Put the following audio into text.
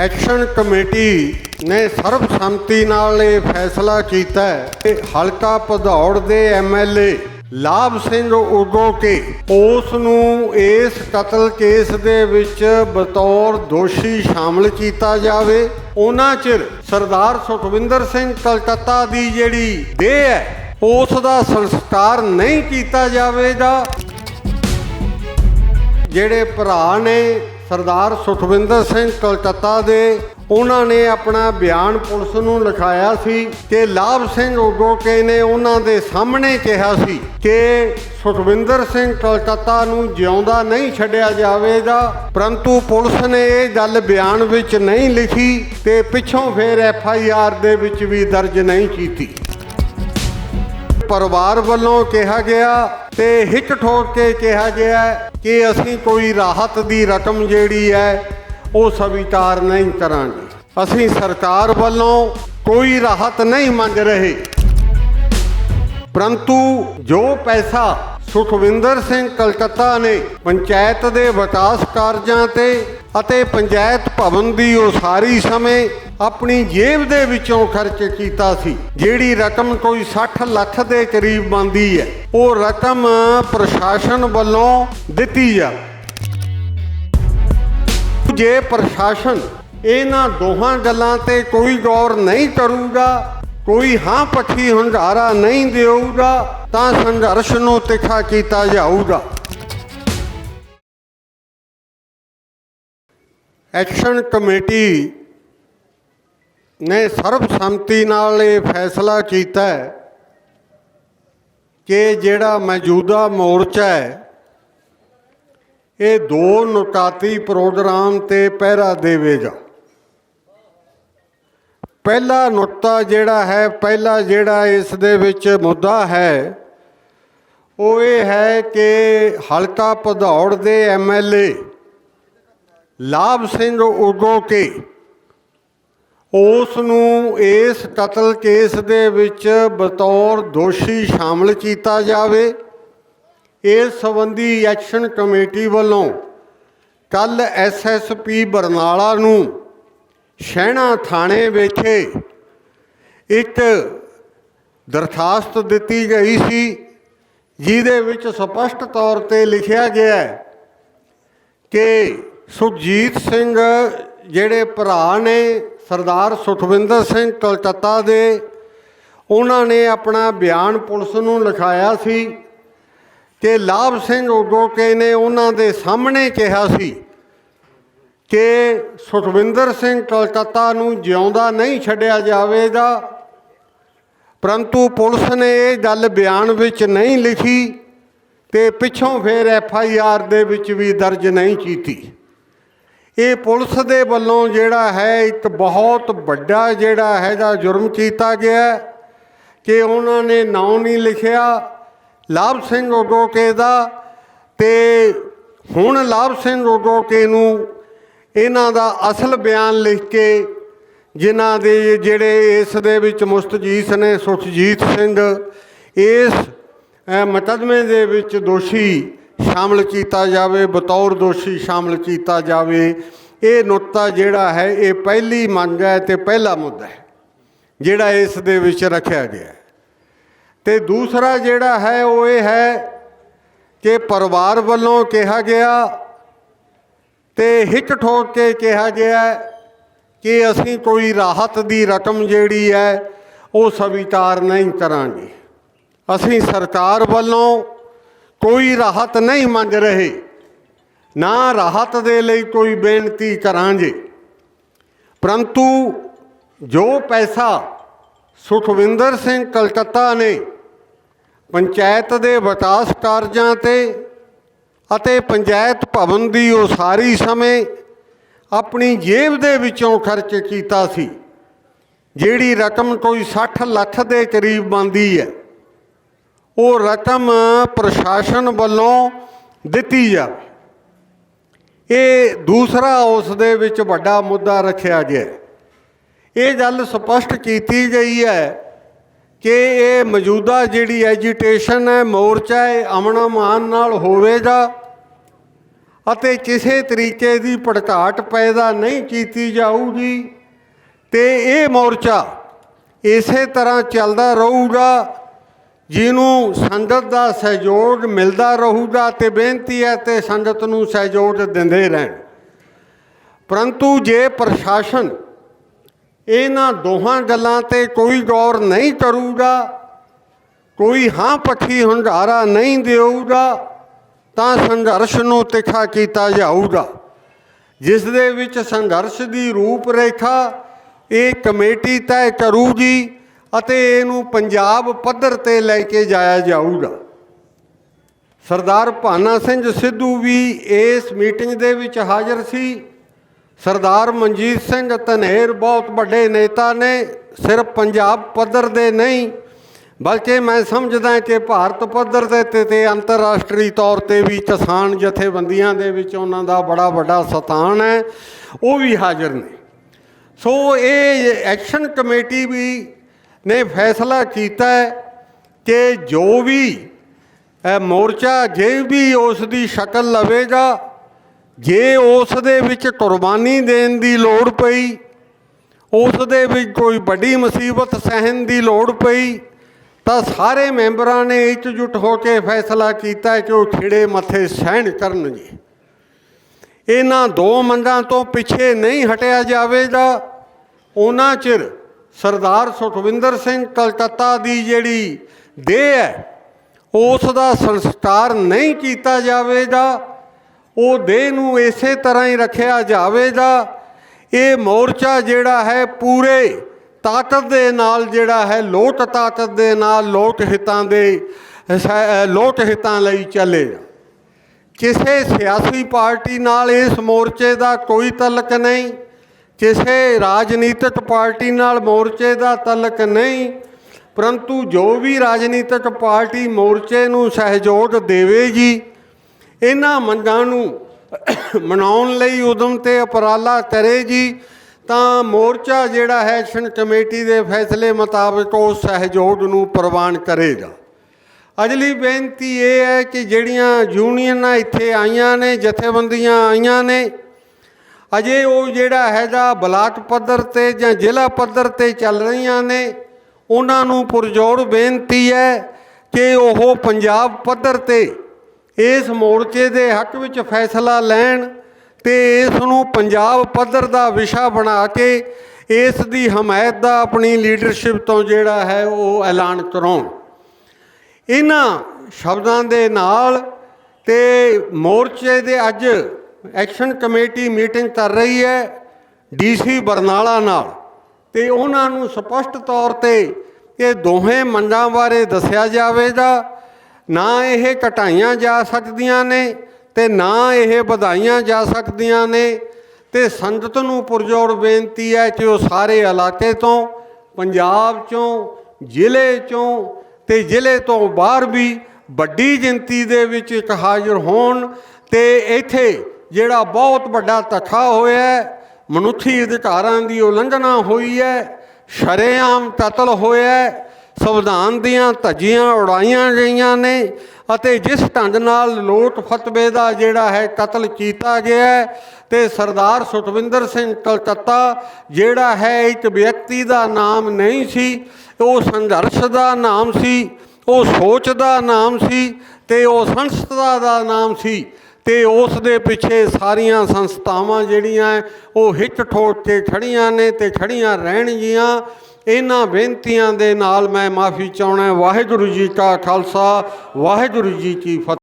Action committee ਨੇ ਸਰਬਸੰਮਤੀ ਨਾਲ ਇਹ ਫੈਸਲਾ ਕੀਤਾ ਕਿ ਹਲਕਾ ਭਦੌੜ ਦੇ ਐਮਐਲਏ ਲਾਭ ਸਿੰਘ ਉਗੋ ਕੇ ਉਸ ਨੂੰ ਇਸ ਕਤਲ ਕੇਸ ਦੇ ਵਿੱਚ ਬਤੌਰ ਦੋਸ਼ੀ ਸ਼ਾਮਲ ਕੀਤਾ ਜਾਵੇ। ਉਹਨਾਂ ਚਿਰ ਸਰਦਾਰ ਸੁਖਵਿੰਦਰ ਸਿੰਘ ਕਲਕੱਤਾ ਦੀ ਜਿਹੜੀ ਦੇਹ ਹੈ, ਉਸ ਦਾ ਸੰਸਕਾਰ ਨਹੀਂ ਕੀਤਾ ਜਾਵੇਗਾ। ਜਿਹੜੇ ਭਰਾ ਨੇ ਸਰਦਾਰ ਸੁਖਵਿੰਦਰ ਸਿੰਘ ਕਲਕੱਤਾ ਦੇ, ਉਹਨਾਂ ਨੇ ਆਪਣਾ ਬਿਆਨ ਪੁਲਿਸ ਨੂੰ ਲਿਖਾਇਆ ਸੀ ਕਿ ਲਾਭ ਸਿੰਘ ਉਗੋਕੇ ਨੇ ਉਹਨਾਂ ਦੇ ਸਾਹਮਣੇ ਕਿਹਾ ਸੀ ਕਿ ਸੁਖਵਿੰਦਰ ਸਿੰਘ ਕਲਕੱਤਾ ਨੂੰ ਜਿਉਂਦਾ ਨਹੀਂ ਛੱਡਿਆ ਜਾਵੇਗਾ, ਪਰੰਤੂ ਪੁਲਿਸ ਨੇ ਇਹ ਗੱਲ ਬਿਆਨ ਵਿੱਚ ਨਹੀਂ ਲਿਖੀ ਤੇ ਪਿੱਛੋਂ ਫਿਰ ਐਫ ਆਈ ਆਰ ਦੇ ਵਿੱਚ ਵੀ ਦਰਜ ਨਹੀਂ ਕੀਤੀ। ਪਰਿਵਾਰ ਵੱਲੋਂ ਕਿਹਾ ਗਿਆ ਤੇ ਹਿੱਕ ਠੋਕ ਕੇ ਕਿਹਾ ਗਿਆ ਕਿ ਅਸੀਂ ਕੋਈ ਰਾਹਤ ਦੀ ਰਕਮ ਜਿਹੜੀ ਹੈ, ਉਹ ਸਵੀਕਾਰ ਨਹੀਂ ਕਰਾਂਗੇ। ਅਸੀਂ ਸਰਕਾਰ ਵੱਲੋਂ ਕੋਈ ਰਾਹਤ ਨਹੀਂ ਮੰਗ ਰਹੇ। ਪਰੰਤੂ ਜੋ ਪੈਸਾ ਸੁਖਵਿੰਦਰ ਸਿੰਘ ਕਲਕੱਤਾ ਨੇ ਪੰਚਾਇਤ ਦੇ ਵਿਕਾਸ ਕਾਰਜਾਂ ਤੇ ਅਤੇ ਪੰਚਾਇਤ ਭਵਨ ਦੀ ਉਸਾਰੀ ਸਮੇਂ ਆਪਣੀ ਜੇਬ ਦੇ ਵਿੱਚੋਂ ਖਰਚ ਕੀਤਾ ਸੀ। ਜਿਹੜੀ ਰਕਮ ਕੋਈ 60 ਲੱਖ ਦੇ ਕਰੀਬ ਬਣਦੀ ਹੈ, ਉਹ ਰਕਮ ਪ੍ਰਸ਼ਾਸਨ ਵੱਲੋਂ ਦਿੱਤੀ ਜਾ ਜੇ ਪ੍ਰਸ਼ਾਸਨ ਇਹਨਾਂ ਦੋਹਾਂ ਗੱਲਾਂ ਤੇ ਕੋਈ ਗੌਰ ਨਹੀਂ ਕਰੂਗਾ, ਕੋਈ ਹਾਂ ਪੱਖੀ ਹੰਗਾਰਾ ਨਹੀਂ ਦੇਊਗਾ, ਤਾਂ ਸੰਘਰਸ਼ ਨੂੰ ਤਿੱਖਾ ਕੀਤਾ ਜਾਊਗਾ। ਐਕਸ਼ਨ ਕਮੇਟੀ ਨੇ ਸਰਬਸੰਮਤੀ ਨਾਲ ਇਹ ਫੈਸਲਾ ਕੀਤਾ ਕਿ ਜਿਹੜਾ ਮੌਜੂਦਾ ਮੋਰਚਾ ਹੈ, ਇਹ ਦੋ ਨੁਕਾਤੀ ਪ੍ਰੋਗਰਾਮ ਤੇ ਪਹਿਰਾ ਦੇਵੇਗਾ। ਪਹਿਲਾ ਨੁਕਤਾ ਜਿਹੜਾ ਹੈ, ਪਹਿਲਾ ਜਿਹੜਾ ਇਸ ਦੇ ਵਿੱਚ ਮੁੱਦਾ ਹੈ, ਉਹ ਇਹ ਹੈ ਕਿ ਹਲਕਾ ਭਦੌੜ ਦੇ ਐਮਐਲਏ ਲਾਭ ਸਿੰਘ ਉਗੋਕੇ ਉਸ ਨੂੰ ਇਸ ਕਤਲ ਕੇਸ ਦੇ ਵਿੱਚ ਬਤੌਰ ਦੋਸ਼ੀ ਸ਼ਾਮਲ ਕੀਤਾ ਜਾਵੇ। ਇਸ ਸੰਬੰਧੀ ਐਕਸ਼ਨ ਕਮੇਟੀ ਵੱਲੋਂ ਕੱਲ ਐਸਐਸਪੀ ਬਰਨਾਲਾ ਨੂੰ ਸ਼ਹਿਣਾ ਥਾਣੇ ਵਿਖੇ ਇੱਕ ਦਰਖਾਸਤ ਦਿੱਤੀ ਗਈ ਸੀ, ਜਿਹਦੇ ਵਿੱਚ ਸਪਸ਼ਟ ਤੌਰ ਤੇ ਲਿਖਿਆ ਗਿਆ ਹੈ ਕਿ ਸੁਖਜੀਤ ਸਿੰਘ ਜਿਹੜੇ ਭਰਾ ਨੇ ਸਰਦਾਰ ਸੁਖਵਿੰਦਰ ਸਿੰਘ ਕਲਕੱਤਾ ਦੇ, ਉਹਨਾਂ ਨੇ ਆਪਣਾ ਬਿਆਨ ਪੁਲਿਸ ਨੂੰ ਲਿਖਾਇਆ ਸੀ ਕਿ ਲਾਭ ਸਿੰਘ ਉਗੋਕੇ ਨੇ ਉਹਨਾਂ ਦੇ ਸਾਹਮਣੇ ਕਿਹਾ ਸੀ ਕਿ ਸੁਖਵਿੰਦਰ ਸਿੰਘ ਕਲਕੱਤਾ ਨੂੰ ਜਿਉਂਦਾ ਨਹੀਂ ਛੱਡਿਆ ਜਾਵੇਗਾ, ਪਰੰਤੂ ਪੁਲਿਸ ਨੇ ਇਹ ਗੱਲ ਬਿਆਨ ਵਿੱਚ ਨਹੀਂ ਲਿਖੀ ਤੇ ਪਿੱਛੋਂ ਫਿਰ ਐਫ ਆਈ ਆਰ ਦੇ ਵਿੱਚ ਵੀ ਦਰਜ ਨਹੀਂ ਕੀਤੀ। ਇਹ ਪੁਲਿਸ ਦੇ ਵੱਲੋਂ ਜਿਹੜਾ ਹੈ ਇੱਕ ਬਹੁਤ ਵੱਡਾ ਜਿਹੜਾ ਹੈਗਾ ਜੁਰਮ ਕੀਤਾ ਗਿਆ ਕਿ ਉਹਨਾਂ ਨੇ ਨਾਂ ਨਹੀਂ ਲਿਖਿਆ। ਲਾਭ ਸਿੰਘ ਉਗੋਕੇ ਦਾ ਤੇ ਹੁਣ ਲਾਭ ਸਿੰਘ ਉਗੋਕੇ ਨੂੰ ਇਹਨਾਂ ਦਾ ਅਸਲ ਬਿਆਨ ਲਿਖ ਕੇ ਜਿਨ੍ਹਾਂ ਦੇ ਜਿਹੜੇ ਇਸ ਦੇ ਵਿੱਚ ਮੁਸਤਜੀਤ ਨੇ ਸੁਖਜੀਤ ਸਿੰਘ ਇਸ ਅ, ਮੁਕੱਦਮੇ ਦੇ ਵਿੱਚ ਦੋਸ਼ੀ ਸ਼ਾਮਲ ਕੀਤਾ ਜਾਵੇ, ਬਤੌਰ ਦੋਸ਼ੀ ਸ਼ਾਮਲ ਕੀਤਾ ਜਾਵੇ। ਇਹ ਨੁਕਤਾ ਜਿਹੜਾ ਹੈ, ਇਹ ਪਹਿਲੀ ਮੰਗ ਹੈ ਤੇ ਪਹਿਲਾ ਮੁੱਦਾ ਹੈ, ਜਿਹੜਾ ਇਸ ਦੇ ਵਿੱਚ ਰੱਖਿਆ ਗਿਆ ਹੈ। ਤੇ ਦੂਸਰਾ ਜਿਹੜਾ ਹੈ, ਉਹ ਇਹ ਹੈ ਕਿ ਪਰਿਵਾਰ ਵੱਲੋਂ ਕਿਹਾ ਗਿਆ ਤੇ ਹਿੱਕ ਠੋਕ ਕੇ ਕਿਹਾ ਗਿਆ ਕਿ ਅਸੀਂ ਕੋਈ ਰਾਹਤ ਦੀ ਰਕਮ ਜਿਹੜੀ ਹੈ, ਉਹ ਸਵੀਕਾਰ ਨਹੀਂ ਕਰਾਂਗੇ। ਅਸੀਂ ਸਰਕਾਰ ਵੱਲੋਂ ਕੋਈ ਰਾਹਤ ਨਹੀਂ ਮੰਗ ਰਹੇ। ਨਾ ਰਾਹਤ ਦੇ ਲਈ ਕੋਈ ਬੇਨਤੀ ਕਰਾਂਗੇ। ਪਰੰਤੂ ਜੋ ਪੈਸਾ ਸੁਖਵਿੰਦਰ ਸਿੰਘ ਕਲਕੱਤਾ ਨੇ ਪੰਚਾਇਤ ਦੇ ਵਿਕਾਸ ਕਾਰਜਾਂ ਤੇ ਅਤੇ ਪੰਚਾਇਤ ਭਵਨ ਦੀ ਉਸਾਰੀ ਸਮੇਂ ਆਪਣੀ ਜੇਬ ਦੇ ਵਿੱਚੋਂ ਖਰਚ ਕੀਤਾ ਸੀ, ਜਿਹੜੀ ਰਕਮ ਕੋਈ 60 ਲੱਖ ਦੇ ਕਰੀਬ ਬਣਦੀ ਹੈ। ਉਹ ਰਕਮ ਪ੍ਰਸ਼ਾਸਨ ਵੱਲੋਂ ਦਿੱਤੀ ਜਾਵੇ ਇਹ ਦੂਸਰਾ ਉਸ ਦੇ ਵਿੱਚ ਵੱਡਾ ਮੁੱਦਾ ਰੱਖਿਆ ਗਿਆ। ਇਹ ਗੱਲ ਸਪਸ਼ਟ ਕੀਤੀ ਗਈ ਹੈ ਕਿ ਇਹ ਮੌਜੂਦਾ ਜਿਹੜੀ ਐਜੀਟੇਸ਼ਨ ਹੈ, ਮੋਰਚਾ ਹੈ ਅਮਨ ਅਮਾਨ ਨਾਲ ਹੋਵੇਗਾ ਅਤੇ ਕਿਸੇ ਤਰੀਕੇ ਦੀ ਭੜਕਾਟ ਪੈਦਾ ਨਹੀਂ ਕੀਤੀ ਜਾਊਗੀ ਤੇ ਇਹ ਮੋਰਚਾ ਇਸੇ ਤਰ੍ਹਾਂ ਚੱਲਦਾ ਰਹੂਗਾ ਜਿਹਨੂੰ ਸੰਗਤ ਦਾ ਸਹਿਯੋਗ ਮਿਲਦਾ ਰਹੂਗਾ ਤੇ ਬੇਨਤੀ ਹੈ ਤੇ ਸੰਗਤ ਨੂੰ ਸਹਿਯੋਗ ਦਿੰਦੇ ਰਹਿਣ। ਪਰੰਤੂ ਜੇ ਪ੍ਰਸ਼ਾਸਨ ਇਹਨਾਂ ਦੋਹਾਂ ਗੱਲਾਂ ਤੇ ਕੋਈ ਗੌਰ ਨਹੀਂ ਕਰੂਗਾ, ਕੋਈ ਹਾਂ ਪੱਖੀ ਹੁੰਗਾਰਾ ਨਹੀਂ ਦੇਊਗਾ, ਤਾਂ ਸੰਘਰਸ਼ ਨੂੰ ਤਿੱਖਾ ਕੀਤਾ ਜਾਊਗਾ। ਜਿਸ ਦੇ ਵਿੱਚ ਸੰਘਰਸ਼ ਦੀ ਰੂਪ ਰੇਖਾ ਇਹ ਕਮੇਟੀ ਤੈਅ ਕਰੂਗੀ ਅਤੇ ਇਹਨੂੰ ਪੰਜਾਬ ਪੱਧਰ ਤੇ ਲੈ ਕੇ ਜਾਇਆ ਜਾਊਗਾ। ਸਰਦਾਰ ਭਾਨਾ ਸਿੰਘ ਸਿੱਧੂ ਵੀ ਇਸ ਮੀਟਿੰਗ ਦੇ ਵਿੱਚ ਹਾਜ਼ਰ ਸੀ। ਸਰਦਾਰ ਮਨਜੀਤ ਸਿੰਘ ਧਨੇਰ ਬਹੁਤ ਵੱਡੇ ਨੇਤਾ ਨੇ, ਸਿਰਫ ਪੰਜਾਬ ਪੱਧਰ ਦੇ ਨਹੀਂ, ਬਲਕਿ ਮੈਂ ਸਮਝਦਾ ਕਿ ਭਾਰਤ ਪੱਧਰ ਦੇ ਤੇ ਤੇ ਅੰਤਰਰਾਸ਼ਟਰੀ ਤੌਰ ਤੇ ਵੀ ਕਿਸਾਨ ਜਥੇਬੰਦੀਆਂ ਦੇ ਵਿੱਚ ਉਹਨਾਂ ਦਾ ਬੜਾ ਵੱਡਾ ਸਥਾਨ ਹੈ, ਉਹ ਵੀ ਹਾਜ਼ਰ ਨੇ। ਸੋ ਇਹ ਐਕਸ਼ਨ ਕਮੇਟੀ ਵੀ ਨੇ ਫੈਸਲਾ ਕੀਤਾ ਹੈ ਕਿ ਜੋ ਵੀ ਮੋਰਚਾ ਜੇ ਵੀ ਉਸ ਦੀ ਸ਼ਕਲ ਲਵੇਗਾ, ਜੇ ਉਸ ਦੇ ਵਿੱਚ ਕੁਰਬਾਨੀ ਦੇਣ ਦੀ ਲੋੜ ਪਈ, ਉਸ ਦੇ ਵਿੱਚ ਕੋਈ ਵੱਡੀ ਮੁਸੀਬਤ ਸਹਿਣ ਦੀ ਲੋੜ ਪਈ, ਤਾਂ ਸਾਰੇ ਮੈਂਬਰਾਂ ਨੇ ਇਕਜੁੱਟ ਹੋ ਕੇ ਫੈਸਲਾ ਕੀਤਾ ਕਿ ਉਹ ਖਿੜੇ ਮੱਥੇ ਸਹਿਣ ਕਰਨਗੇ। ਇਹਨਾਂ ਦੋ ਮੰਗਾਂ ਤੋਂ ਪਿੱਛੇ ਨਹੀਂ ਹਟਿਆ ਜਾਵੇਗਾ, ਉਹਨਾਂ ਚਿਰ ਸਰਦਾਰ ਸੁਖਵਿੰਦਰ ਸਿੰਘ ਕਲਕੱਤਾ ਦੀ ਜਿਹੜੀ ਦੇਹ ਹੈ, ਉਸ ਦਾ ਸੰਸਕਾਰ ਨਹੀਂ ਕੀਤਾ ਜਾਵੇਗਾ, ਉਹ ਦੇਹ ਨੂੰ ਇਸੇ ਤਰ੍ਹਾਂ ਹੀ ਰੱਖਿਆ ਜਾਵੇਗਾ। ਇਹ ਮੋਰਚਾ ਜਿਹੜਾ ਹੈ, ਪੂਰੇ ਤਾਕਤ ਦੇ ਨਾਲ ਜਿਹੜਾ ਹੈ, ਲੋਕ ਤਾਕਤ ਦੇ ਨਾਲ, ਲੋਕ ਹਿੱਤਾਂ ਦੇ ਸ- ਲੋਕ ਹਿੱਤਾਂ ਲਈ ਚੱਲੇਗਾ ਕਿਸੇ ਸਿਆਸੀ ਪਾਰਟੀ ਨਾਲ ਇਸ ਮੋਰਚੇ ਦਾ ਕੋਈ ਤਲਕ ਨਹੀਂ। ਕਿਸੇ ਰਾਜਨੀਤਿਕ ਪਾਰਟੀ ਨਾਲ ਮੋਰਚੇ ਦਾ ਤਲਕ ਨਹੀਂ, ਪਰੰਤੂ ਜੋ ਵੀ ਰਾਜਨੀਤਿਕ ਪਾਰਟੀ ਮੋਰਚੇ ਨੂੰ ਸਹਿਯੋਗ ਦੇਵੇਗੀ ਇਹਨਾਂ ਮੰਗਾਂ ਨੂੰ ਮਨਾਉਣ ਲਈ ਉਦਮ ਤੇ ਉਪਰਾਲਾ ਕਰੇਗੀ ਤਾਂ ਮੋਰਚਾ ਜਿਹੜਾ ਹੈ ਐਕਸ਼ਨ ਕਮੇਟੀ ਦੇ ਫੈਸਲੇ ਮੁਤਾਬਕ ਉਹ ਸਹਿਯੋਗ ਨੂੰ ਪ੍ਰਵਾਨ ਕਰੇਗਾ। ਅਗਲੀ ਬੇਨਤੀ ਇਹ ਹੈ ਕਿ ਜਿਹੜੀਆਂ ਯੂਨੀਅਨਾਂ ਇੱਥੇ ਆਈਆਂ ਨੇ, ਜਥੇਬੰਦੀਆਂ ਆਈਆਂ ਨੇ ਅਜੇ ਉਹ ਜਿਹੜਾ ਹੈਗਾ ਬਲਾਕ ਪੱਧਰ ਤੇ ਜਾਂ ਜ਼ਿਲ੍ਹਾ ਪੱਧਰ ਤੇ ਚੱਲ ਰਹੀਆਂ ਨੇ, ਉਹਨਾਂ ਨੂੰ ਪੁਰਜੋਰ ਬੇਨਤੀ ਹੈ ਕਿ ਉਹ ਪੰਜਾਬ ਪੱਧਰ ਤੇ ਇਸ ਮੋਰਚੇ ਦੇ ਹੱਕ ਵਿੱਚ ਫੈਸਲਾ ਲੈਣ ਤੇ ਇਸ ਨੂੰ ਪੰਜਾਬ ਪੱਧਰ ਦਾ ਵਿਸ਼ਾ ਬਣਾ ਕੇ ਇਸ ਦੀ ਹਮਾਇਤ ਦਾ ਆਪਣੀ ਲੀਡਰਸ਼ਿਪ ਤੋਂ ਜਿਹੜਾ ਹੈ ਉਹ ਐਲਾਨ ਕਰਾਉਣ। ਇਹਨਾਂ ਸ਼ਬਦਾਂ ਦੇ ਨਾਲ ਤੇ ਮੋਰਚੇ ਦੇ ਅੱਜ ਐਕਸ਼ਨ ਕਮੇਟੀ ਮੀਟਿੰਗ ਕਰ ਰਹੀ ਹੈ ਡੀਸੀ ਬਰਨਾਲਾ ਨਾਲ। ਤੇ ਉਹਨਾਂ ਨੂੰ ਸਪਸ਼ਟ ਤੌਰ ਤੇ ਇਹ ਦੋਹੇ ਮੰਡਾਂ ਬਾਰੇ ਦੱਸਿਆ ਜਾਵੇਗਾ। ਨਾ ਇਹ ਘਟਾਈਆਂ ਜਾ ਸਕਦੀਆਂ ਨੇ ਤੇ ਨਾ ਇਹ ਵਧਾਈਆਂ ਜਾ ਸਕਦੀਆਂ ਨੇ। ਤੇ ਸੰਗਤ ਨੂੰ ਪੁਰਜੋਰ ਬੇਨਤੀ ਹੈ ਕਿ ਉਹ ਸਾਰੇ ਇਲਾਕੇ ਤੋਂ, ਪੰਜਾਬ ਚੋਂ, ਜ਼ਿਲ੍ਹੇ ਚੋਂ ਤੇ ਜ਼ਿਲ੍ਹੇ ਤੋਂ ਬਾਹਰ ਵੀ ਵੱਡੀ ਗਿਣਤੀ ਦੇ ਵਿੱਚ ਇੱਕ ਹਾਜ਼ਰ ਹੋਣ ਤੇ ਇੱਥੇ ਜਿਹੜਾ ਬਹੁਤ ਵੱਡਾ ਧੱਕਾ ਹੋਇਆ ਮਨੁੱਖੀ ਅਧਿਕਾਰਾਂ ਦੀ ਉਲੰਘਣਾ ਹੋਈ ਹੈ, ਸ਼ਰੇਆਮ ਕਤਲ ਹੋਇਆ ਸੰਵਿਧਾਨ ਦੀਆਂ ਧੱਜੀਆਂ ਉਡਾਈਆਂ ਗਈਆਂ ਨੇ ਅਤੇ ਜਿਸ ਢੰਗ ਨਾਲ ਲੋਟ ਫਤਵੇ ਦਾ ਜਿਹੜਾ ਹੈ ਕਤਲ ਕੀਤਾ ਗਿਆ ਹੈ ਤੇ ਸਰਦਾਰ ਸੁਖਵਿੰਦਰ ਸਿੰਘ ਕਲਕੱਤਾ, ਜਿਹੜਾ ਹੈ ਇੱਕ ਵਿਅਕਤੀ ਦਾ ਨਾਮ ਨਹੀਂ ਸੀ, ਉਹ ਸੰਘਰਸ਼ ਦਾ ਨਾਮ ਸੀ, ਉਹ ਸੋਚ ਦਾ ਨਾਮ ਸੀ ਤੇ ਉਹ ਸੰਸਥਾ ਦਾ ਨਾਮ ਸੀ। ਤੇ ਉਸ ਦੇ ਪਿੱਛੇ ਸਾਰੀਆਂ ਸੰਸਥਾਵਾਂ ਜਿਹੜੀਆਂ ਉਹ ਹਿੱਟ ਠੋਕ ਕੇ ਛੜੀਆਂ ਨੇ ਤੇ ਖੜੀਆਂ ਰਹਿਣਗੀਆਂ। ਇਹਨਾਂ ਬੇਨਤੀਆਂ ਦੇ ਨਾਲ ਮੈਂ ਮਾਫੀ ਚਾਹਣਾ ਵਾਹਿਗੁਰੂ ਜੀ ਕਾ ਖਾਲਸਾ, ਵਾਹਿਗੁਰੂ ਜੀ ਕੀ ਫਤਿਹ।